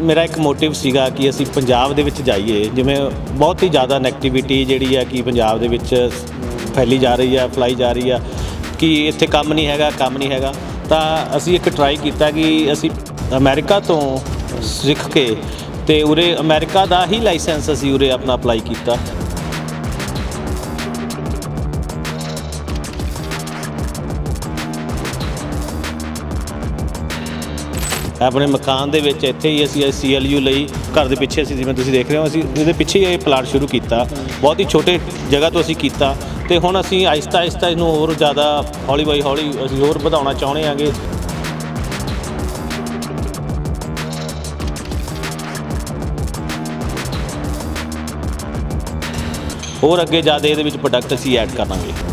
ਮੇਰਾ ਇੱਕ ਮੋਟਿਵ ਸੀਗਾ ਕਿ ਅਸੀਂ ਪੰਜਾਬ ਦੇ ਵਿੱਚ ਜਾਈਏ, ਜਿਵੇਂ ਬਹੁਤ ਹੀ ਜ਼ਿਆਦਾ ਨੈਗੇਟਿਵਿਟੀ ਜਿਹੜੀ ਆ ਕਿ ਪੰਜਾਬ ਦੇ ਵਿੱਚ ਫੈਲੀ ਜਾ ਰਹੀ ਆ ਫੈਲਾਈ ਜਾ ਰਹੀ ਆ ਕਿ ਇੱਥੇ ਕੰਮ ਨਹੀਂ ਹੈਗਾ, ਕੰਮ ਨਹੀਂ ਹੈਗਾ। ਤਾਂ ਅਸੀਂ ਇੱਕ ਟਰਾਈ ਕੀਤਾ ਕਿ ਅਸੀਂ ਅਮਰੀਕਾ ਤੋਂ ਸਿੱਖ ਕੇ ਤੇ ਉਰੇ ਅਮਰੀਕਾ ਦਾ ਹੀ ਲਾਇਸੈਂਸ ਅਸੀਂ ਉਰੇ ਆਪਣਾ ਅਪਲਾਈ ਕੀਤਾ। ਆਪਣੇ ਮਕਾਨ ਦੇ ਵਿੱਚ ਇੱਥੇ ਹੀ ਅਸੀਂ ਸੀਐਲਯੂ ਲਈ ਘਰ ਦੇ ਪਿੱਛੇ ਅਸੀਂ ਜਿਵੇਂ ਤੁਸੀਂ ਦੇਖ ਰਹੇ ਹੋ, ਅਸੀਂ ਇਹਦੇ ਪਿੱਛੇ ਹੀ ਇਹ ਪਲਾਟ ਸ਼ੁਰੂ ਕੀਤਾ। ਬਹੁਤ ਹੀ ਛੋਟੇ ਜਗ੍ਹਾ ਤੋਂ ਅਸੀਂ ਕੀਤਾ। ਤੇ ਹੁਣ ਅਸੀਂ ਆਹਿਸਤਾ ਆਹਿਸਤਾ ਇਹਨੂੰ ਹੋਰ ਜ਼ਿਆਦਾ ਹੌਲੀ ਹੌਲੀ ਹੌਲੀ ਅਸੀਂ ਹੋਰ ਵਧਾਉਣਾ ਚਾਹੁੰਦੇ ਹਾਂਗੇ। ਹੋਰ ਅੱਗੇ ਜ਼ਿਆਦਾ ਇਹਦੇ ਵਿੱਚ ਪ੍ਰੋਡਕਟ ਅਸੀਂ ਐਡ ਕਰਾਂਗੇ।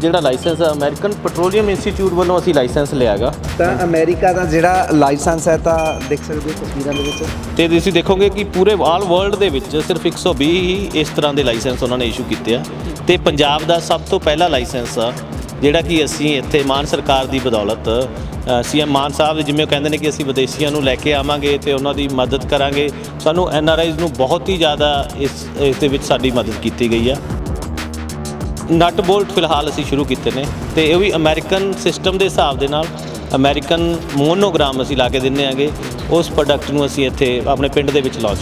ਜਿਹੜਾ ਲਾਇਸੈਂਸ ਅਮਰੀਕਨ ਪੈਟਰੋਲੀਅਮ ਇੰਸਟੀਚਿਊਟ ਵੱਲੋਂ ਅਸੀਂ ਲਾਇਸੈਂਸ ਲਿਆਗਾ। ਤਾਂ ਅਮਰੀਕਾ ਦਾ ਜਿਹੜਾ ਲਾਇਸੈਂਸ ਹੈ ਤਾਂ ਦੇਖ ਸਕਦੇ ਹੋ ਤਸਵੀਰਾਂ ਦੇ ਵਿੱਚ। ਤੇ ਤੁਸੀਂ ਦੇਖੋਗੇ ਕਿ ਪੂਰੇ ਆਲ ਵਰਲਡ ਦੇ ਵਿੱਚ ਸਿਰਫ 120 ਹੀ ਇਸ ਤਰ੍ਹਾਂ ਦੇ ਲਾਇਸੈਂਸ ਉਹਨਾਂ ਨੇ ਇਸ਼ੂ ਕੀਤੇ ਆ। ਤੇ ਪੰਜਾਬ ਦਾ ਸਭ ਤੋਂ ਪਹਿਲਾ ਲਾਇਸੈਂਸ ਆ ਜਿਹੜਾ ਕਿ ਅਸੀਂ ਇੱਥੇ ਮਾਨ ਸਰਕਾਰ ਦੀ ਬਦੌਲਤ ਸੀਐਮ ਮਾਨ ਸਾਹਿਬ ਜਿਵੇਂ ਉਹ ਕਹਿੰਦੇ ਨੇ ਕਿ ਅਸੀਂ ਵਿਦੇਸ਼ੀਆਂ ਨੂੰ ਲੈ ਕੇ ਆਵਾਂਗੇ ਤੇ ਉਹਨਾਂ ਦੀ ਮਦਦ ਕਰਾਂਗੇ। ਸਾਨੂੰ ਐਨਆਰਆਈਜ਼ ਨੂੰ ਬਹੁਤ ਹੀ ਜ਼ਿਆਦਾ ਇਸ ਇਸ ਦੇ ਵਿੱਚ ਸਾਡੀ ਮਦਦ ਕੀਤੀ ਗਈ ਆ। ਨਟ ਬੋਲਟ ਫਿਲਹਾਲ ਅਸੀਂ ਸ਼ੁਰੂ ਕੀਤੇ ਨੇ ਤੇ ਇਹ ਵੀ ਅਮਰੀਕਨ ਸਿਸਟਮ ਦੇ ਹਿਸਾਬ ਦੇ ਨਾਲ ਅਮਰੀਕਨ ਮੋਨੋਗ੍ਰਾਮ ਅਸੀਂ ਲਾ ਕੇ ਦਿੰਨੇ ਆਂਗੇ। ਉਸ ਪ੍ਰੋਡਕਟ ਨੂੰ ਅਸੀਂ ਇੱਥੇ ਆਪਣੇ ਪਿੰਡ ਦੇ ਵਿੱਚ ਲਾਂਚ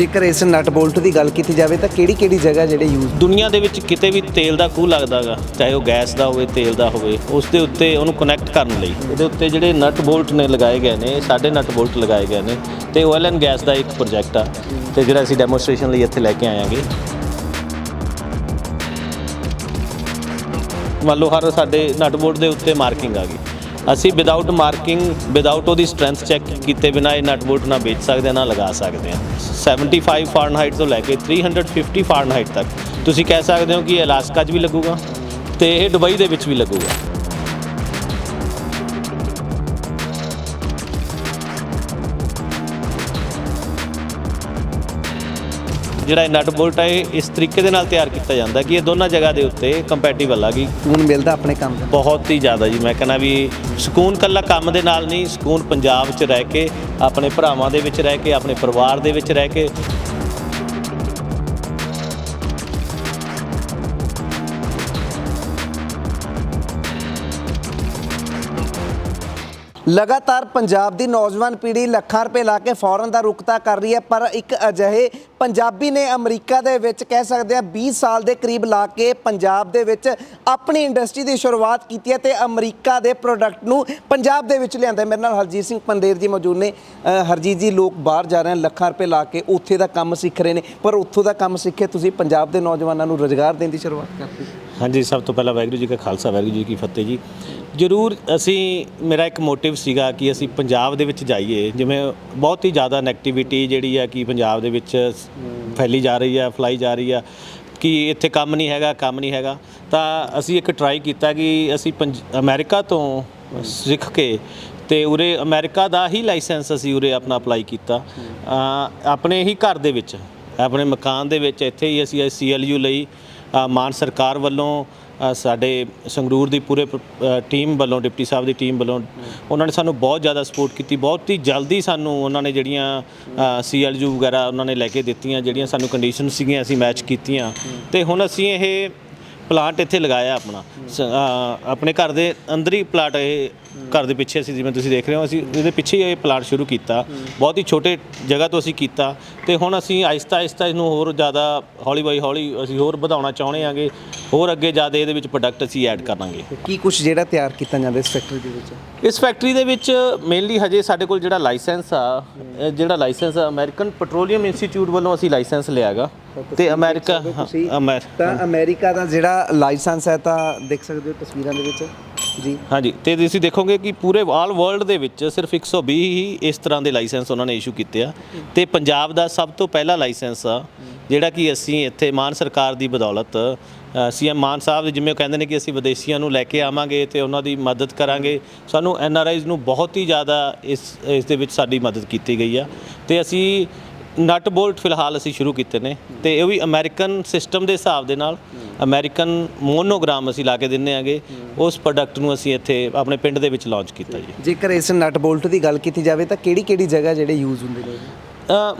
ਜੇਕਰ ਇਸ ਨਟ ਬੋਲਟ ਦੀ ਗੱਲ ਕੀਤੀ ਜਾਵੇ ਤਾਂ ਕਿਹੜੀ ਕਿਹੜੀ ਜਗ੍ਹਾ ਜਿਹੜੇ ਯੂਜ਼ ਦੁਨੀਆ ਦੇ ਵਿੱਚ ਕਿਤੇ ਵੀ ਤੇਲ ਦਾ ਖੂਹ ਲੱਗਦਾਗਾ ਚਾਹੇ ਉਹ ਗੈਸ ਦਾ ਹੋਵੇ, ਤੇਲ ਦਾ ਹੋਵੇ, ਉਸ ਦੇ ਉੱਤੇ ਉਹਨੂੰ ਕਨੈਕਟ ਕਰਨ ਲਈ। ਇਹਦੇ ਉੱਤੇ ਜਿਹੜੇ ਨਟ ਬੋਲਟ ਨੇ ਲਗਾਏ ਗਏ ਨੇ, ਸਾਡੇ ਨਟ ਬੋਲਟ ਲਗਾਏ ਗਏ ਨੇ ਤੇ ਆਇਲ ਐਂਡ ਗੈਸ ਦਾ ਇੱਕ ਪ੍ਰੋਜੈਕਟ ਆ ਤੇ ਜਿਹੜਾ ਅਸੀਂ ਡੈਮੋਸਟ੍ਰੇਸ਼ਨ ਲਈ ਇੱਥੇ ਲੈ ਕੇ ਆਵਾਂਗੇ ਮੰਨ ਲਓ ਹਰ ਸਾਡੇ ਨਟ ਬੋਲਟ ਦੇ ਉੱਤੇ ਮਾਰਕਿੰਗ ਆ ਗਈ। ਅਸੀਂ ਵਿਦਆਊਟ ਮਾਰਕਿੰਗ ਵਿਦਆਊਟ ਉਹਦੀ ਸਟਰੈਂਥ ਚੈੱਕ ਕੀਤੇ ਬਿਨਾ ਇਹ ਨਟ ਬੋਲਟ ਨਾ ਵੇਚ ਸਕਦੇ ਹਾਂ, ਨਾ ਲਗਾ ਸਕਦੇ ਹਾਂ। 75 ਫਾਰਨਹਾਈਟ ਤੋਂ ਲੈ ਕੇ 350 ਫਾਰਨਹਾਈਟ ਤੱਕ। ਤੁਸੀਂ ਕਹਿ ਸਕਦੇ ਹੋ ਕਿ ਇਹ ਅਲਾਸਕਾ 'ਚ ਵੀ ਲੱਗੂਗਾ ਤੇ ਇਹ ਦੁਬਈ ਦੇ ਵਿੱਚ ਵੀ ਲੱਗੂਗਾ। ਜਿਹੜਾ ਇਹ ਨਟ ਬੋਲਟ ਹੈ ਇਹ ਇਸ ਤਰੀਕੇ ਦੇ ਨਾਲ ਤਿਆਰ ਕੀਤਾ ਜਾਂਦਾ ਕਿ ਇਹ ਦੋਨਾਂ ਜਗ੍ਹਾ ਦੇ ਉੱਤੇ ਕੰਪੈਟੀਬਲ ਆ ਗਈ ਸਕੂਨ ਮਿਲਦਾ ਆਪਣੇ ਕੰਮ ਦਾ ਬਹੁਤ ਹੀ ਜ਼ਿਆਦਾ ਜੀ। ਮੈਂ ਕਹਿੰਦਾ ਵੀ ਸਕੂਨ ਕੱਲਾ ਕੰਮ ਦੇ ਨਾਲ ਨਹੀਂ ਸਕੂਨ ਪੰਜਾਬ 'ਚ ਰਹਿ ਕੇ ਆਪਣੇ ਭਰਾਵਾਂ ਦੇ ਵਿੱਚ ਰਹਿ ਕੇ ਆਪਣੇ ਪਰਿਵਾਰ ਦੇ ਵਿੱਚ ਰਹਿ ਕੇ। ਲਗਾਤਾਰ ਪੰਜਾਬ ਦੀ ਨੌਜਵਾਨ ਪੀੜ੍ਹੀ ਲੱਖਾਂ ਰੁਪਏ ਲਾ ਕੇ ਫੌਰਨ ਦਾ ਰੁਕਤਾ ਕਰ ਰਹੀ ਹੈ ਪਰ ਇੱਕ ਅਜਿਹੇ ਪੰਜਾਬੀ ਨੇ ਅਮਰੀਕਾ ਦੇ ਵਿੱਚ ਕਹਿ ਸਕਦੇ ਆ 20 ਸਾਲ ਦੇ ਕਰੀਬ ਲਾ ਕੇ ਪੰਜਾਬ ਦੇ ਵਿੱਚ ਆਪਣੀ ਇੰਡਸਟਰੀ ਦੀ ਸ਼ੁਰੂਆਤ ਕੀਤੀ ਹੈ ਤੇ ਅਮਰੀਕਾ ਦੇ ਪ੍ਰੋਡਕਟ ਨੂੰ ਪੰਜਾਬ ਦੇ ਵਿੱਚ ਲਿਆਂਦਾ ਮੇਰੇ ਨਾਲ ਹਰਜੀਤ ਸਿੰਘ ਪੰਦੇਰ ਜੀ ਮੌਜੂਦ ਨੇ। ਹਰਜੀਤ ਜੀ, ਲੋਕ ਬਾਹਰ ਜਾ ਰਹੇ ਹਨ, ਲੱਖਾਂ ਰੁਪਏ ਲਾ ਕੇ ਉੱਥੇ ਦਾ ਕੰਮ ਸਿੱਖ ਰਹੇ ਨੇ, ਪਰ ਉੱਥੋਂ ਦਾ ਕੰਮ ਸਿੱਖੇ ਤੁਸੀਂ ਪੰਜਾਬ ਦੇ ਨੌਜਵਾਨਾਂ ਨੂੰ ਰੋਜ਼ਗਾਰ ਦੇਣ ਦੀ ਸ਼ੁਰੂਆਤ ਕਰਦੇ ਹਾਂਜੀ, ਸਭ ਤੋਂ ਪਹਿਲਾਂ ਵਾਹਿਗੁਰੂ ਜੀ ਕਾ ਖਾਲਸਾ, ਵਾਹਿਗੁਰੂ ਜੀ ਕੀ ਫਤਿਹ ਜੀ। ਜ਼ਰੂਰ ਅਸੀਂ, ਮੇਰਾ ਇੱਕ ਮੋਟਿਵ ਸੀਗਾ ਕਿ ਅਸੀਂ ਪੰਜਾਬ ਦੇ ਵਿੱਚ ਜਾਈਏ, ਜਿਵੇਂ ਬਹੁਤ ਹੀ ਜ਼ਿਆਦਾ ਨੈਗੇਟਿਵਿਟੀ ਜਿਹੜੀ ਆ ਕਿ ਪੰਜਾਬ ਦੇ ਵਿੱਚ ਫੈਲੀ ਜਾ ਰਹੀ ਆ ਫੈਲਾਈ ਜਾ ਰਹੀ ਆ ਕਿ ਇੱਥੇ ਕੰਮ ਨਹੀਂ ਹੈਗਾ ਕੰਮ ਨਹੀਂ ਹੈਗਾ। ਤਾਂ ਅਸੀਂ ਇੱਕ ਟਰਾਈ ਕੀਤਾ ਕਿ ਅਸੀਂ ਪੰਜ- ਅਮਰੀਕਾ ਤੋਂ ਸਿੱਖ ਕੇ ਤੇ ਉਰੇ ਅਮਰੀਕਾ ਦਾ ਹੀ ਲਾਇਸੈਂਸ ਅਸੀਂ ਉਰੇ ਆਪਣਾ ਅਪਲਾਈ ਕੀਤਾ। ਆਪਣੇ ਹੀ ਘਰ ਦੇ ਵਿੱਚ ਆਪਣੇ ਮਕਾਨ ਦੇ ਵਿੱਚ ਇੱਥੇ ਹੀ ਅਸੀਂ ਸੀਐਲਯੂ ਲਈ ਅ, ਮਾਨ ਸਰਕਾਰ ਵੱਲੋਂ ਸਾਡੇ ਸੰਗਰੂਰ ਦੀ ਪੂਰੇ ਟੀਮ ਵੱਲੋਂ, ਡਿਪਟੀ ਸਾਹਿਬ ਦੀ ਟੀਮ ਵੱਲੋਂ ਉਹਨਾਂ ਨੇ ਸਾਨੂੰ ਬਹੁਤ ਜ਼ਿਆਦਾ ਸਪੋਰਟ ਕੀਤੀ, ਬਹੁਤ ਹੀ ਜਲਦੀ ਸਾਨੂੰ ਉਹਨਾਂ ਨੇ ਜਿਹੜੀਆਂ ਸੀਐਲਯੂ ਵਗੈਰਾ ਉਹਨਾਂ ਨੇ ਲੈ ਕੇ ਦਿੱਤੀਆਂ, ਜਿਹੜੀਆਂ ਸਾਨੂੰ ਕੰਡੀਸ਼ਨ ਸੀਗੀਆਂ, ਅਸੀਂ ਮੈਚ ਕੀਤੀਆਂ। ਤੇ ਹੁਣ ਅਸੀਂ ਇਹ ਪਲਾਂਟ ਇੱਥੇ ਲਗਾਇਆ ਆਪਣਾ। ਸ- ਆਪਣੇ ਘਰ ਦੇ ਅੰਦਰ ਹੀ ਪਲਾਟ ਇਹ ਘਰ ਦੇ ਪਿੱਛੇ ਅਸੀਂ ਜਿਵੇਂ ਤੁਸੀਂ ਦੇਖ ਰਹੇ ਹੋ ਅਸੀਂ ਇਹਦੇ ਪਿੱਛੇ ਹੀ ਇਹ ਪਲਾਟ ਸ਼ੁਰੂ ਕੀਤਾ। ਬਹੁਤ ਹੀ ਛੋਟੇ ਜਗ੍ਹਾ ਤੋਂ ਅਸੀਂ ਕੀਤਾ। ਤੇ ਹੁਣ ਅਸੀਂ ਆਹਿਸਤਾ ਆਹਿਸਤਾ ਇਹਨੂੰ ਹੋਰ ਜ਼ਿਆਦਾ ਹੌਲੀ ਹੌਲੀ ਹੌਲੀ ਅਸੀਂ ਹੋਰ ਵਧਾਉਣਾ ਚਾਹੁੰਦੇ ਹਾਂਗੇ। ਹੋਰ ਅੱਗੇ ਜ਼ਿਆਦਾ ਇਹਦੇ ਵਿੱਚ ਪ੍ਰੋਡਕਟ ਅਸੀਂ ਐਡ ਕਰਾਂਗੇ। ਕੀ ਕੁਝ ਜਿਹੜਾ ਤਿਆਰ ਕੀਤਾ ਜਾਂਦਾ ਇਸ ਫੈਕਟਰੀ ਦੇ ਵਿੱਚ? ਇਸ ਫੈਕਟਰੀ ਦੇ ਵਿੱਚ ਮੇਨਲੀ ਹਜੇ ਸਾਡੇ ਕੋਲ ਜਿਹੜਾ ਲਾਇਸੈਂਸ ਆ ਜਿਹੜਾ ਲਾਇਸੈਂਸ ਅਮਰੀਕਨ ਪੈਟਰੋਲੀਅਮ ਇੰਸਟੀਚਿਊਟ ਵੱਲੋਂ ਅਸੀਂ ਲਾਇਸੈਂਸ ਲਿਆਗਾ ਤੇ ਅਮਰੀਕਾ ਤਾਂ ਅਮਰੀਕਾ ਦਾ ਜਿਹੜਾ ਲਾਇਸੈਂਸ ਹੈ ਤਾਂ ਦੇਖ ਸਕਦੇ ਹੋ ਤਸਵੀਰਾਂ ਦੇ ਵਿੱਚ। ਜੀ। ਹਾਂਜੀ, ਤੇ ਤੁਸੀਂ ਦੇਖੋਗੇ ਕਿ ਪੂਰੇ ਆਲ ਵਰਲਡ ਦੇ ਵਿੱਚ ਸਿਰਫ 120 ਹੀ ਇਸ ਤਰ੍ਹਾਂ ਦੇ ਲਾਇਸੈਂਸ ਉਹਨਾਂ ਨੇ ਇਸ਼ੂ ਕੀਤੇ ਆ। ਤੇ ਪੰਜਾਬ ਦਾ ਸਭ ਤੋਂ ਪਹਿਲਾ ਲਾਇਸੈਂਸ ਆ, ਜਿਹੜਾ ਕਿ ਅਸੀਂ ਇੱਥੇ ਮਾਨ ਸਰਕਾਰ ਦੀ ਬਦੌਲਤ ਸੀਐਮ ਮਾਨ ਸਾਹਿਬ ਜਿਵੇਂ ਉਹ ਕਹਿੰਦੇ ਨੇ ਕਿ ਅਸੀਂ ਵਿਦੇਸ਼ੀਆਂ ਨੂੰ ਲੈ ਕੇ ਆਵਾਂਗੇ ਤੇ ਉਹਨਾਂ ਦੀ ਮਦਦ ਕਰਾਂਗੇ। ਸਾਨੂੰ ਐਨਆਰਆਈਜ਼ ਨੂੰ ਬਹੁਤ ਹੀ ਜ਼ਿਆਦਾ ਇਸ ਇਸ ਦੇ ਵਿੱਚ ਸਾਡੀ ਮਦਦ ਕੀਤੀ ਗਈ ਆ। ਤੇ ਅਸੀਂ ਨਟ ਬੋਲਟ ਫਿਲਹਾਲ ਅਸੀਂ ਸ਼ੁਰੂ ਕੀਤੇ ਨੇ ਤੇ ਇਹ ਵੀ ਅਮਰੀਕਨ ਸਿਸਟਮ ਦੇ ਹਿਸਾਬ ਦੇ ਨਾਲ ਅਮਰੀਕਨ ਮੋਨੋਗ੍ਰਾਮ ਅਸੀਂ ਲਾ ਕੇ ਦਿੰਨੇ ਆਗੇ। ਉਸ ਪ੍ਰੋਡਕਟ ਨੂੰ ਅਸੀਂ ਇੱਥੇ ਆਪਣੇ ਪਿੰਡ ਦੇ ਵਿੱਚ ਲਾਂਚ ਕੀਤਾ ਜੀ। ਜੇਕਰ ਇਸ ਨਟ ਬੋਲਟ ਦੀ ਗੱਲ ਕੀਤੀ ਜਾਵੇ ਤਾਂ ਕਿਹੜੀ ਕਿਹੜੀ ਜਗ੍ਹਾ ਜਿਹੜੇ ਯੂਜ਼ ਹੁੰਦੇ ਨੇ?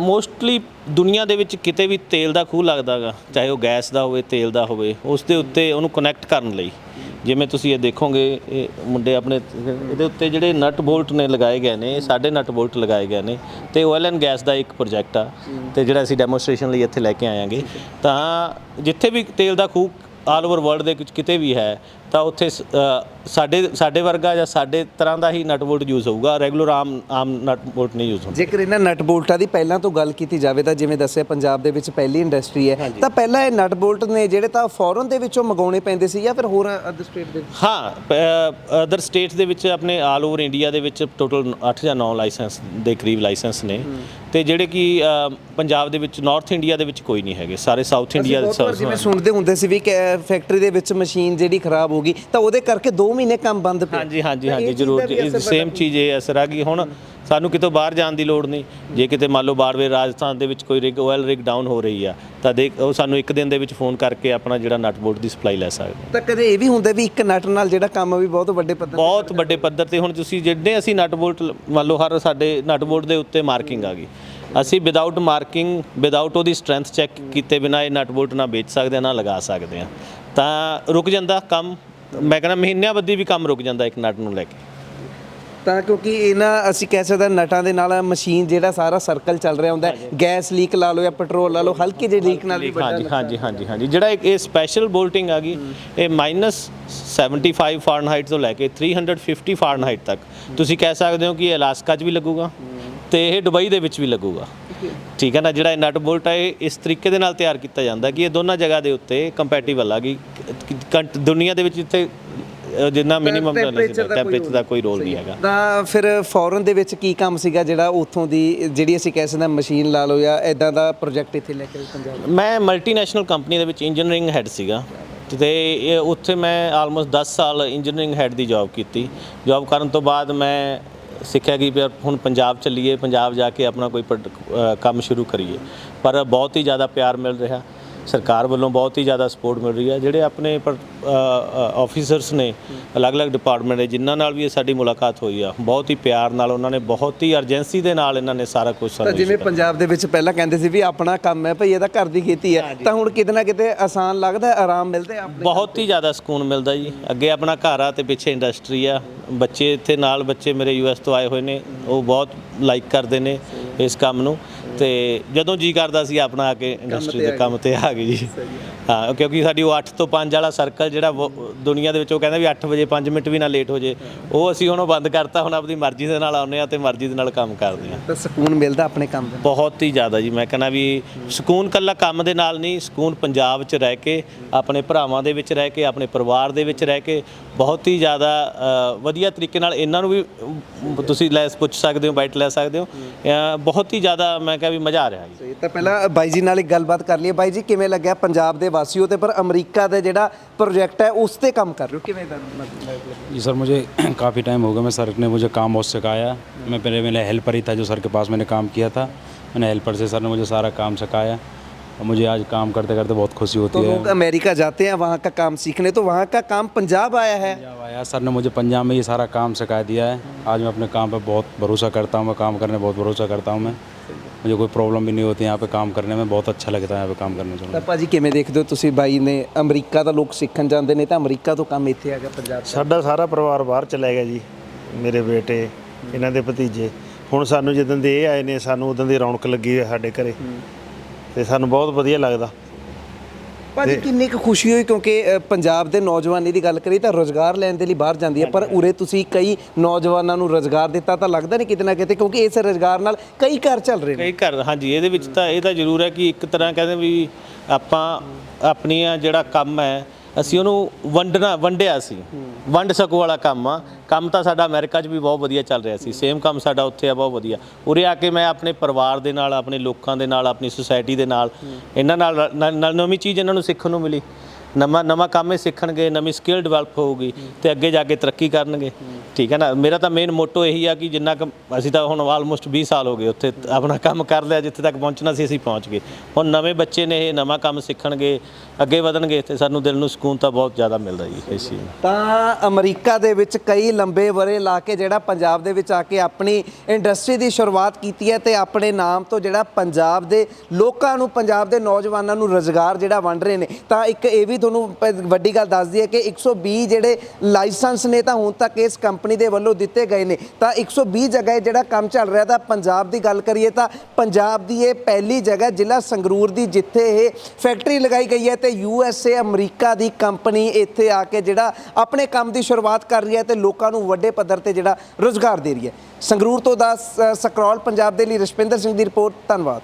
ਮੋਸਟਲੀ ਦੁਨੀਆ ਦੇ ਵਿੱਚ ਕਿਤੇ ਵੀ ਤੇਲ ਦਾ ਖੂਹ ਲੱਗਦਾਗਾ ਚਾਹੇ ਉਹ ਗੈਸ ਦਾ ਹੋਵੇ ਤੇਲ ਦਾ ਹੋਵੇ ਉਸ ਦੇ ਉੱਤੇ ਉਹਨੂੰ ਕਨੈਕਟ ਕਰਨ ਲਈ। ਜਿਵੇਂ ਤੁਸੀਂ ਇਹ ਦੇਖੋਗੇ, ਇਹ ਮੁੰਡੇ ਆਪਣੇ, ਇਹਦੇ ਉੱਤੇ ਜਿਹੜੇ ਨਟ ਬੋਲਟ ਨੇ ਲਗਾਏ ਗਏ ਨੇ, ਇਹ ਸਾਡੇ ਨਟ ਬੋਲਟ ਲਗਾਏ ਗਏ ਨੇ ਤੇ ਆਇਲ ਐਂਡ ਗੈਸ ਦਾ ਇੱਕ ਪ੍ਰੋਜੈਕਟ ਆ ਤੇ ਜਿਹੜਾ ਅਸੀਂ ਡੈਮੋਸਟ੍ਰੇਸ਼ਨ ਲਈ ਇੱਥੇ ਲੈ ਕੇ ਆਵਾਂਗੇ ਤਾਂ ਜਿੱਥੇ ਵੀ ਤੇਲ ਦਾ ਖੂਹ ਆਲ ਓਵਰ ਵਰਲਡ ਦੇ ਵਿੱਚ ਕਿਤੇ ਵੀ ਹੈ ਤਾਂ ਉੱਥੇ ਸ- ਅ, ਸਾਡੇ ਸਾਡੇ ਵਰਗਾ ਜਾਂ ਸਾਡੇ ਤਰ੍ਹਾਂ ਦਾ ਹੀ ਨਟ ਬੋਲਟ ਯੂਜ਼ ਹੋਊਗਾ ਰੈਗੂਲਰ ਆਮ ਆਮ ਨਟ ਬੋਲਟ ਨਹੀਂ ਯੂਜ਼ ਹੁੰਦਾ। ਜੇਕਰ ਇਹਨਾਂ ਨਟ ਬੋਲਟਾਂ ਦੀ ਪਹਿਲਾਂ ਤੋਂ ਗੱਲ ਕੀਤੀ ਜਾਵੇ ਤਾਂ ਜਿਵੇਂ ਦੱਸਿਆ ਪੰਜਾਬ ਦੇ ਵਿੱਚ ਪਹਿਲੀ ਇੰਡਸਟਰੀ ਹੈ ਤਾਂ ਪਹਿਲਾਂ ਇਹ ਨਟ ਬੋਲਟ ਨੇ ਜਿਹੜੇ ਤਾਂ ਫੋਰਨ ਦੇ ਵਿੱਚੋਂ ਮੰਗਾਉਣੇ ਪੈਂਦੇ ਸੀ ਜਾਂ ਫਿਰ ਹੋਰ ਅਦਰ ਸਟੇਟ ਦੇ ਵਿੱਚ? ਹਾਂ ਅਦਰ ਸਟੇਟਸ ਦੇ ਵਿੱਚ ਆਪਣੇ ਆਲ ਓਵਰ ਇੰਡੀਆ ਦੇ ਵਿੱਚ ਟੋਟਲ 8 ਜਾਂ 9 ਲਾਇਸੈਂਸ ਦੇ ਕਰੀਬ ਲਾਇਸੈਂਸ ਨੇ। ਤੇ ਜਿਹੜੇ ਕਿ ਪੰਜਾਬ ਦੇ ਵਿੱਚ ਨਾਰਥ ਇੰਡੀਆ ਦੇ ਵਿੱਚ ਕੋਈ ਨਹੀਂ ਹੈਗੇ ਸਾਰੇ ਸਾਊਥ ਇੰਡੀਆ ਦੇ ਵਾਰ ਜਿਵੇਂ ਸੁਣਦੇ ਹੁੰਦੇ ਸੀ ਵੀ ਕਿ ਫੈਕਟਰੀ ਦੇ ਵਿੱਚ ਮਸ਼ੀਨ ਜਿਹੜੀ ਖਰਾਬ ਹੋ ਗਈ ਤਾਂ ਉਹਦੇ ਕਰਕੇ 2 ਮਹੀਨੇ ਕੰਮ ਬੰਦ ਪਿਆ। ਹਾਂਜੀ ਹਾਂਜੀ ਹਾਂਜੀ ਜ਼ਰੂਰ ਸੇਮ ਚੀਜ਼ ਇਹ ਅਸਰ ਆ ਗਈ। ਹੁਣ ਸਾਨੂੰ ਕਿਤੋਂ ਬਾਹਰ ਜਾਣ ਦੀ ਲੋੜ ਨਹੀਂ। ਜੇ ਕਿਤੇ ਮੰਨ ਲਓ ਬਾਰਵੇ ਰਾਜਸਥਾਨ ਦੇ ਵਿੱਚ ਕੋਈ ਰਿਗ ਆਇਲ ਰਿਗ ਡਾਊਨ ਹੋ ਰਹੀ ਆ ਤਾਂ ਦੇਖ ਉਹ ਸਾਨੂੰ ਇੱਕ ਦਿਨ ਦੇ ਵਿੱਚ ਫੋਨ ਕਰਕੇ ਆਪਣਾ ਜਿਹੜਾ ਨਟ ਬੋਲਟ ਦੀ ਸਪਲਾਈ ਲੈ ਸਕਦੇ ਤਾਂ ਕਦੇ ਇਹ ਵੀ ਹੁੰਦਾ ਵੀ ਇੱਕ ਨਟ ਨਾਲ ਜਿਹੜਾ ਕੰਮ ਵੀ ਬਹੁਤ ਵੱਡੇ ਪੱਧਰ ਬਹੁਤ ਵੱਡੇ ਪੱਧਰ ਤੇ ਹੁਣ ਤੁਸੀਂ ਜਿਹੜੇ ਅਸੀਂ ਨਟ ਬੋਲਟ ਮੰਨ ਲਓ ਹਰ ਸਾਡੇ ਨਟ ਬੋਲਟ ਦੇ ਉੱਤੇ ਮਾਰਕਿੰਗ ਆ ਗਈ। ਅਸੀਂ ਵਿਦਆਊਟ ਮਾਰਕਿੰਗ ਵਿਦਆਊਟ ਉਹਦੀ ਸਟਰੈਂਥ ਚੈੱਕ ਕੀਤੇ ਬਿਨਾ ਇਹ ਨਟ ਬੋਲਟ ਨਾ ਵੇਚ ਸਕਦੇ ਨਾ ਲਗਾ ਸਕਦੇ ਆ ਤਾਂ ਰੁਕ ਜਾਂਦਾ ਕੰਮ ਮੈਂ ਕਹਿੰਦਾ ਮਹੀਨਿਆਂ ਬੱਦੀ ਵੀ ਕੰਮ ਰੁਕ ਜਾਂਦਾ ਇੱਕ ਨਟ ਨੂੰ ਲੈ ਕੇ। ਤਾਂ ਕਿਉਂਕਿ ਇਹਨਾਂ ਅਸੀਂ ਕਹਿ ਸਕਦੇ ਹਾਂ ਨਟਾਂ ਦੇ ਨਾਲ ਮਸ਼ੀਨ ਜਿਹੜਾ ਸਾਰਾ ਸਰਕਲ ਚੱਲ ਰਿਹਾ ਹੁੰਦਾ ਹੈ। ਗੈਸ ਲੀਕ ਲਾ ਲਓ ਜਾਂ ਪੈਟਰੋਲ ਲਾ ਲਓ ਹਲਕੀ ਜਿਹੀ ਲੀਕ ਨਾਲ ਵੀ ਵੱਡਾ ਹਾਂਜੀ ਹਾਂਜੀ ਹਾਂਜੀ ਹਾਂਜੀ। ਜਿਹੜਾ ਇੱਕ ਇਹ ਸਪੈਸ਼ਲ ਬੋਲਟਿੰਗ ਆ ਗਈ ਇਹ -75 ਫਾਰਨਹਾਈਟ ਤੋਂ ਲੈ ਕੇ 350 ਫਾਰਨਹਾਈਟ ਤੱਕ। ਤੁਸੀਂ ਕਹਿ ਸਕਦੇ ਹੋ ਕਿ ਇਹ ਅਲਾਸਕਾ 'ਚ ਵੀ ਲੱਗੂਗਾ ਤੇ ਇਹ ਦੁਬਈ ਦੇ ਵਿੱਚ ਵੀ ਲੱਗੂਗਾ। ਠੀਕ ਹੈ। ਨਾ ਜਿਹੜਾ ਇਹ ਨਟ ਬੋਲਟ ਹੈ ਇਹ ਇਸ ਤਰੀਕੇ ਦੇ ਨਾਲ ਤਿਆਰ ਕੀਤਾ ਜਾਂਦਾ ਕਿ ਇਹ ਦੋਨਾਂ ਜਗ੍ਹਾ ਦੇ ਉੱਤੇ ਕੰਪੈਟੀਬਲ ਆ ਗਈ ਕੰਟ- ਦੁਨੀਆ ਦੇ ਵਿੱਚ ਜਿੱਥੇ ਅ, ਜਿੰਨਾ ਮਿਨੀਮਮ temperature ਦਾ ਕੋਈ ਟੈਂਪਰੇਚਰ ਦਾ ਕੋਈ ਰੋਲ ਨਹੀਂ ਹੈਗਾ। ਤਾਂ ਫਿਰ ਫੋਰਨ ਦੇ ਵਿੱਚ ਕੀ ਕੰਮ ਸੀਗਾ ਜਿਹੜਾ ਉੱਥੋਂ ਦੀ ਜਿਹੜੀ ਅਸੀਂ ਕਹਿ ਸਕਦੇ ਹਾਂ ਮਸ਼ੀਨ ਲਾ ਲਓ ਜਾਂ ਐਦਾਂ ਦਾ ਪ੍ਰੋਜੈਕਟ ਇੱਥੇ ਲੈ ਕੇ ਆਏ ਪੰਜਾਬ ਮੈਂ ਮਲਟੀਨੈਸ਼ਨਲ ਕੰਪਨੀ ਦੇ ਵਿੱਚ ਇੰਜੀਨੀਅਰਿੰਗ ਹੈੱਡ ਸੀਗਾ। ਤੇ ਇਹ ਉੱਥੇ ਮੈਂ ਆਲਮੋਸਟ 10 ਸਾਲ ਇੰਜੀਨੀਅਰਿੰਗ ਹੈੱਡ ਦੀ ਜੌਬ ਕੀਤੀ। ਜੌਬ ਕਰਨ ਤੋਂ ਬਾਅਦ ਮੈਂ ਸਿੱਖਿਆ ਕਿ ਵੀ ਹੁਣ ਪੰਜਾਬ ਚੱਲੀਏ ਪੰਜਾਬ ਜਾ ਕੇ ਆਪਣਾ ਕੋਈ ਪ੍ਰੋਡ- ਅ, ਕੰਮ ਸ਼ੁਰੂ ਕਰੀਏ। ਪਰ ਬਹੁਤ ਹੀ ਜ਼ਿਆਦਾ ਪਿਆਰ ਮਿਲ ਰਿਹਾ। ਸਰਕਾਰ ਵੱਲੋਂ ਬਹੁਤ ਹੀ ਜ਼ਿਆਦਾ ਸਪੋਰਟ ਮਿਲ ਰਹੀ ਹੈ। ਜਿਹੜੇ ਆਪਣੇ ਆਫੀਸਰਸ ਨੇ ਅਲੱਗ-ਅਲੱਗ ਡਿਪਾਰਟਮੈਂਟ ਦੇ ਜਿਨ੍ਹਾਂ ਨਾਲ ਵੀ ਇਹ ਸਾਡੀ ਮੁਲਾਕਾਤ ਹੋਈ ਆ ਬਹੁਤ ਹੀ ਪਿਆਰ ਨਾਲ ਉਹਨਾਂ ਨੇ ਬਹੁਤ ਹੀ ਅਰਜੈਂਸੀ ਦੇ ਨਾਲ ਇਹਨਾਂ ਨੇ ਸਾਰਾ ਕੁਝ ਸਾਨੂੰ ਜਿਵੇਂ ਪੰਜਾਬ ਦੇ ਵਿੱਚ ਪਹਿਲਾਂ ਕਹਿੰਦੇ ਸੀ ਵੀ ਆਪਣਾ ਕੰਮ ਹੈ ਭਈ ਇਹਦਾ ਘਰ ਦੀ ਖੇਤੀ ਹੈ ਤਾਂ ਹੁਣ ਕਿਤੇ ਨਾ ਕਿਤੇ ਆਸਾਨ ਲੱਗਦਾ ਆਰਾਮ ਮਿਲਦਾ ਆਪਣੇ ਬਹੁਤ ਹੀ ਜ਼ਿਆਦਾ ਸਕੂਨ ਮਿਲਦਾ ਜੀ। ਅੱਗੇ ਆਪਣਾ ਘਰ ਆ ਤੇ ਪਿੱਛੇ ਇੰਡਸਟਰੀ ਆ। ਬੱਚੇ ਇੱਥੇ ਨਾਲ ਬੱਚੇ ਮੇਰੇ ਯੂਐਸ ਤੋਂ ਆਏ ਹੋਏ ਨੇ ਉਹ ਬਹੁਤ ਲਾਈਕ ਕਰਦੇ ਨੇ ਇਸ ਕੰਮ ਨੂੰ। ਤੇ ਜਦੋਂ ਜੀ ਕਰਦਾ ਸੀ ਆਪਣਾ ਆ ਕੇ ਇੰਡਸਟਰੀ ਦੇ ਕੰਮ ਤੇ ਆ ਗਏ ਜੀ। ਹਾਂ ਕਿਉਂਕਿ ਸਾਡੀ ਉਹ 8 ਤੋਂ 5 ਵਾਲਾ ਸਰਕਲ ਜਿਹੜਾ ਉਹ ਦੁਨੀਆ ਦੇ ਵਿੱਚ ਉਹ ਕਹਿੰਦਾ ਵੀ 8 ਵਜੇ 5 ਮਿੰਟ ਵੀ ਨਾ ਲੇਟ ਹੋ ਜੇ। ਉਹ ਅਸੀਂ ਹੁਣ ਉਹ ਬੰਦ ਕਰਤਾ ਹੁਣ ਆਪਣੀ ਮਰਜ਼ੀ ਦੇ ਨਾਲ ਆਉਂਦੇ ਆ ਤੇ ਮਰਜ਼ੀ ਦੇ ਨਾਲ ਕੰਮ ਕਰਦੇ ਆ ਤਾਂ ਸਕੂਨ ਮਿਲਦਾ ਆਪਣੇ ਕੰਮ ਦਾ? ਬਹੁਤ ਹੀ ਜ਼ਿਆਦਾ ਜੀ। ਮੈਂ ਕਹਿੰਦਾ ਵੀ ਸਕੂਨ ਕੱਲਾ ਕੰਮ ਦੇ ਨਾਲ ਨਹੀਂ ਸਕੂਨ ਪੰਜਾਬ 'ਚ ਰਹਿ ਕੇ ਆਪਣੇ ਭਰਾਵਾਂ ਦੇ ਵਿੱਚ ਰਹਿ ਕੇ ਆਪਣੇ ਪਰਿਵਾਰ ਦੇ ਵਿੱਚ ਰਹਿ ਕੇ ਬਹੁਤ ਹੀ ਜ਼ਿਆਦਾ ਅ, ਵਧੀਆ ਤਰੀਕੇ ਨਾਲ ਇਹਨਾਂ ਨੂੰ ਵੀ ਅਮ, ਤੁਸੀਂ ਲੈ ਪੁੱਛ ਸਕਦੇ ਹੋ ਬਾਈਟ ਲੈ ਸਕਦੇ ਹੋ। ਅ, ਬਹੁਤ ਹੀ ਜ਼ਿਆਦਾ ਮੈਂ ਕਿਹਾ ਵੀ ਮਜ਼ਾ ਆ ਰਿਹਾ ਜੀ ਸਹੀ ਤਾਂ ਪਹਿਲਾਂ ਬਾਈ ਜੀ ਨਾਲ ਇੱਕ ਗੱਲਬਾਤ ਕਰ ਲਈਏ ਬਾਈ ਜੀ ਕਿਵੇਂ ਲੱਗਿਆ ਪੰਜਾਬ ਦੇ ਵਾਸੀਓ ਤੇ ਪਰ ਅਮਰੀਕਾ ਦਾ ਜਿਹੜਾ ਪ੍ਰੋਜੈਕਟ ਹੈ ਉਸ ਤੇ ਕੰਮ ਕਰ ਰਹੇ ਹੋ ਕਿਵੇਂ ਦਾ ਮਤਲਬ जी सर मुझे काफ़ी टाइम हो गया मैं सर ने मुझे काम बहुत सिखाया मैं पहले मेरे हेल्पर ही था जो सर के पास मैंने काम किया था मैंने हेल्पर से सर ने मुझे सारा काम सिखाया और मुझे आज काम करते करते बहुत खुशी तो होती है लोग अमेरिका जाते हैं वहाँ का काम सीखने तो वहाँ का काम पंजाब आया है पंजाब आया सर ने मुझे पंजाब में ये सारा काम सिखा दिया है आज मैं अपने काम पे बहुत भरोसा करता हूँ मैं काम करने में बहुत भरोसा करता हूँ मैं मुझे कोई प्रॉब्लम भी नहीं होती यहाँ पे काम करने में बहुत अच्छा लगता है यहाँ पे काम करने से ਤਾਂ ਭਾਜੀ ਕਿਵੇਂ ਦੇਖਦੇ ਹੋ ਤੁਸੀਂ ਬਾਈ ਨੇ ਅਮਰੀਕਾ ਦਾ ਲੋਕ ਸਿੱਖਣ ਜਾਂਦੇ ਨੇ ਤਾਂ ਅਮਰੀਕਾ ਤੋਂ ਕੰਮ ਇੱਥੇ ਆ ਗਿਆ ਪੰਜਾਬ 'ਚ ਸਾਡਾ ਸਾਰਾ ਪਰਿਵਾਰ ਬਾਹਰ ਚਲਾ ਗਿਆ ਜੀ ਮੇਰੇ ਬੇਟੇ ਇਹਨਾਂ ਦੇ ਭਤੀਜੇ ਹੁਣ ਸਾਨੂੰ ਜਦੋਂ ਦੇ ਇਹ ਆਏ ਨੇ ਸਾਨੂੰ ਉਦੋਂ ਦੀ ਰੌਣਕ ਲੱਗੀ ਹੈ ਸਾਡੇ ਘਰੇ ਤੇ ਸਾਨੂੰ ਬਹੁਤ ਵਧੀਆ ਲੱਗਦਾ ਭਾਜੀ ਕਿੰਨੀ ਕੁ ਖੁਸ਼ੀ ਹੋਈ? ਕਿਉਂਕਿ ਅ, ਪੰਜਾਬ ਦੇ ਨੌਜਵਾਨੀ ਦੀ ਗੱਲ ਕਰੀ ਤਾਂ ਰੋਜ਼ਗਾਰ ਲੈਣ ਦੇ ਲਈ ਬਾਹਰ ਜਾਂਦੀ ਹੈ ਪਰ ਉਰੇ ਤੁਸੀਂ ਕਈ ਨੌਜਵਾਨਾਂ ਨੂੰ ਰੋਜ਼ਗਾਰ ਦਿੱਤਾ ਤਾਂ ਲੱਗਦਾ ਨਹੀਂ ਕਿਤੇ ਨਾ ਕਿਤੇ ਕਿਉਂਕਿ ਇਸ ਰੋਜ਼ਗਾਰ ਨਾਲ ਕਈ ਘਰ ਚੱਲ ਰਹੇ ਨੇ। ਕਈ ਘਰ ਹਾਂਜੀ ਇਹਦੇ ਵਿੱਚ ਤਾਂ ਇਹ ਤਾਂ ਜ਼ਰੂਰ ਹੈ ਕਿ ਇੱਕ ਤਰ੍ਹਾਂ ਕਹਿੰਦੇ ਵੀ ਆਪਾਂ ਆਪਣੀਆਂ ਜਿਹੜਾ ਕੰਮ ਹੈ ਅਸੀਂ ਉਹਨੂੰ ਵੰਡਣਾ ਵੰਡਿਆ ਸੀ। ਵੰਡ ਸਕੋ ਵਾਲਾ ਕੰਮ ਆ। ਕੰਮ ਤਾਂ ਸਾਡਾ ਅਮਰੀਕਾ 'ਚ ਵੀ ਬਹੁਤ ਵਧੀਆ ਚੱਲ ਰਿਹਾ ਸੀ। ਸੇਮ ਕੰਮ ਸਾਡਾ ਉੱਥੇ ਆ ਬਹੁਤ ਵਧੀਆ। ਉਰੇ ਆ ਕੇ ਮੈਂ ਆਪਣੇ ਪਰਿਵਾਰ ਦੇ ਨਾਲ ਆਪਣੇ ਲੋਕਾਂ ਦੇ ਨਾਲ ਆਪਣੀ ਸੁਸਾਇਟੀ ਦੇ ਨਾਲ ਇਹਨਾਂ ਨਾਲ ਨ- ਨ- ਨਵੀਂ ਚੀਜ਼ ਇਹਨਾਂ ਨੂੰ ਸਿੱਖਣ ਨੂੰ ਮਿਲੀ। ਨਵਾਂ ਨਵਾਂ ਕੰਮ ਹੀ ਸਿੱਖਣਗੇ, ਨਵੀਂ ਸਕਿੱਲ ਡਿਵੈਲਪ ਹੋਊਗੀ ਤੇ ਅੱਗੇ ਜਾ ਕੇ ਤਰੱਕੀ ਕਰਨਗੇ। ਠੀਕ ਹੈ ਨਾ? ਮੇਰਾ ਤਾਂ ਮੇਨ ਮੋਟੋ ਇਹੀ ਆ ਕਿ ਜਿੰਨਾ ਕੁ ਅਸੀਂ ਤਾਂ ਹੁਣ ਆਲਮੋਸਟ 20 ਸਾਲ ਹੋ ਗਏ ਉੱਥੇ ਆਪਣਾ ਕੰਮ ਕਰ ਲਿਆ, ਜਿੱਥੇ ਤੱਕ ਪਹੁੰਚਣਾ ਸੀ, ਅਸੀਂ ਪਹੁੰਚ ਗਏ। ਹੁਣ ਨਵੇਂ ਬੱਚੇ ਨੇ ਇਹ ਨਵਾਂ ਕੰਮ ਸਿੱਖਣਗੇ, ਅੱਗੇ ਵਧਣਗੇ ਤੇ ਸਾਨੂੰ ਦਿਲ ਨੂੰ ਸਕੂਨ ਤਾਂ ਬਹੁਤ ਜ਼ਿਆਦਾ ਮਿਲਦਾ ਜੀ, ਇਸ ਚੀਜ਼ ਨਾਲ। ਤਾਂ ਅਮਰੀਕਾ ਦੇ ਵਿੱਚ ਕਈ ਲੰਬੇ ਵਰੇ ਲਾ ਕੇ ਜਿਹੜਾ ਪੰਜਾਬ ਦੇ ਵਿੱਚ ਆ ਕੇ ਆਪਣੀ ਇੰਡਸਟਰੀ ਦੀ ਸ਼ੁਰੂਆਤ ਕੀਤੀ ਹੈ ਤੇ ਆਪਣੇ ਨਾਮ ਤੋਂ ਜਿਹੜਾ ਪੰਜਾਬ ਦੇ ਲੋਕਾਂ ਨੂੰ, ਪੰਜਾਬ ਦੇ ਨੌਜਵਾਨਾਂ ਨੂੰ ਰੋਜ਼ਗਾਰ ਜਿਹੜਾ ਵੰਡ ਰਹੇ ਨੇ, ਤਾਂ ਇੱਕ ਇਹ ਵੀ ਤੁਹਾਨੂੰ ਵੱਡੀ ਗੱਲ ਦੱਸ ਦਈਏ ਕਿ 120 ਜਿਹੜੇ ਲਾਇਸੈਂਸ ਨੇ ਤਾਂ ਹੁਣ ਤੱਕ ਇਸ ਕੰਪਨੀ ਦੇ ਵੱਲੋਂ ਦਿੱਤੇ ਗਏ ਨੇ। ਤਾਂ 120 ਜਗ੍ਹਾ ਇਹ ਜਿਹੜਾ ਕੰਮ ਚੱਲ ਰਿਹਾ ਤਾਂ ਪੰਜਾਬ ਦੀ ਗੱਲ ਕਰੀਏ ਤਾਂ ਪੰਜਾਬ ਦੀ ਇਹ ਪਹਿਲੀ ਜਗ੍ਹਾ ਜ਼ਿਲ੍ਹਾ ਸੰਗਰੂਰ ਦੀ ਜਿੱਥੇ ਇਹ ਫੈਕਟਰੀ ਲਗਾਈ ਗਈ ਹੈ ਤੇ ਯੂ ਐਸ ਏ ਅਮਰੀਕਾ ਦੀ ਕੰਪਨੀ ਇੱਥੇ ਆ ਕੇ ਜਿਹੜਾ ਆਪਣੇ ਕੰਮ ਦੀ ਸ਼ੁਰੂਆਤ ਕਰ ਰਹੀ ਹੈ ਤੇ ਲੋਕਾਂ ਨੂੰ ਵੱਡੇ ਪੱਧਰ ਤੇ ਜਿਹੜਾ ਰੋਜ਼ਗਾਰ ਦੇ ਰਹੀ ਹੈ। ਸੰਗਰੂਰ ਤੋਂ ਦਾ ਸਕਰੋਲ ਪੰਜਾਬ ਦੇ ਲਈ ਰਸ਼ਪਿੰਦਰ ਸਿੰਘ ਦੀ ਰਿਪੋਰਟ। ਧੰਨਵਾਦ।